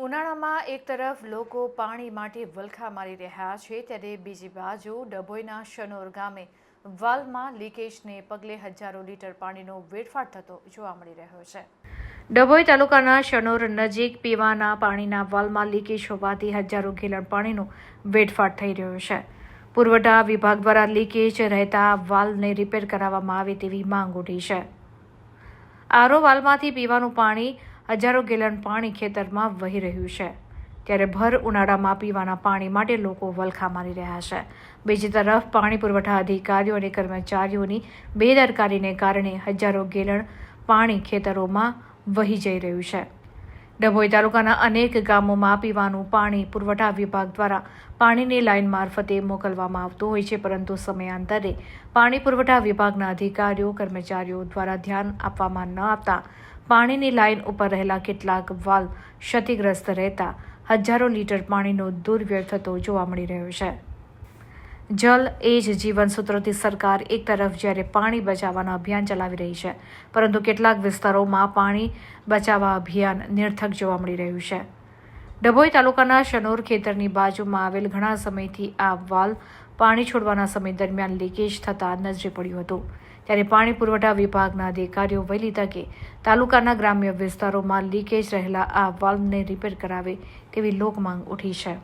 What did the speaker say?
ઉનાળામાં એક તરફ લોકો પાણી માટે વલખા મારી રહ્યા છે, ત્યારે બીજી બાજુ ડભોઈના શનોર ગામે વાલમાં લીકેજને પગલે હજારો લીટર પાણીનો વેડફાટ થતો જોવા મળી રહ્યો છે. ડભોઈ તાલુકાના શનોર નજીક પીવાના પાણીના વાલમાં લીકેજ હોવાથી હજારો ગેલણ પાણીનો વેડફાટ થઈ રહ્યો છે. પુરવઠા વિભાગ દ્વારા લીકેજ રહેતા વાલ્વને રિપેર કરાવવામાં આવે તેવી માંગ ઉઠી છે. આરો વાલમાંથી પીવાનું પાણી હજારો ગેલન પાણી ખેતરમાં વહી રહ્યું છે. ત્યારે ભર ઉનાળામાં પીવાના પાણી માટે લોકો વલખા મારી રહ્યા છે. બીજી તરફ પાણી પુરવઠા અધિકારીઓ અને કર્મચારીઓની બેદરકારીને કારણે હજારો ગેલણ પાણી ખેતરોમાં વહી જઈ રહ્યું છે. ડભોઈ તાલુકાના અનેક ગામોમાં પીવાનું પાણી પુરવઠા વિભાગ દ્વારા પાણીની લાઇન મારફતે મોકલવામાં આવતું હોય છે, પરંતુ સમયાંતરે પાણી પુરવઠા વિભાગના અધિકારીઓ, કર્મચારીઓ દ્વારા ધ્યાન આપવામાં ન આપતા પાણીની લાઇન ઉપર રહેલા કેટલાક વાલ ક્ષતિગ્રસ્ત રહેતા હજારો લીટર પાણીનો દુર્વ્યય થતો જોવા મળી રહ્યો છે. જલ એ જ જીવન સૂત્રથી સરકાર એક તરફ જ્યારે પાણી બચાવવાનું અભિયાન ચલાવી રહી છે, પરંતુ કેટલાક વિસ્તારોમાં પાણી બચાવવા અભિયાન નિર્થક જોવા મળી રહ્યું છે. ડભોઈ તાલુકાના શનોર ખેતરની બાજુમાં આવેલ ઘણા સમયથી આ વાલ પાણી છોડવાના સમય દરમિયાન લીકેજ થતાં નજરે પડ્યું હતું. ત્યારે પાણી પુરવઠા વિભાગના અધિકારીઓ વહેલી તકે તાલુકાના ગ્રામ્ય વિસ્તારોમાં લીકેજ રહેલા આ વાલ્વને રિપેર કરાવે તેવી લોકમાંગ ઉઠી છે.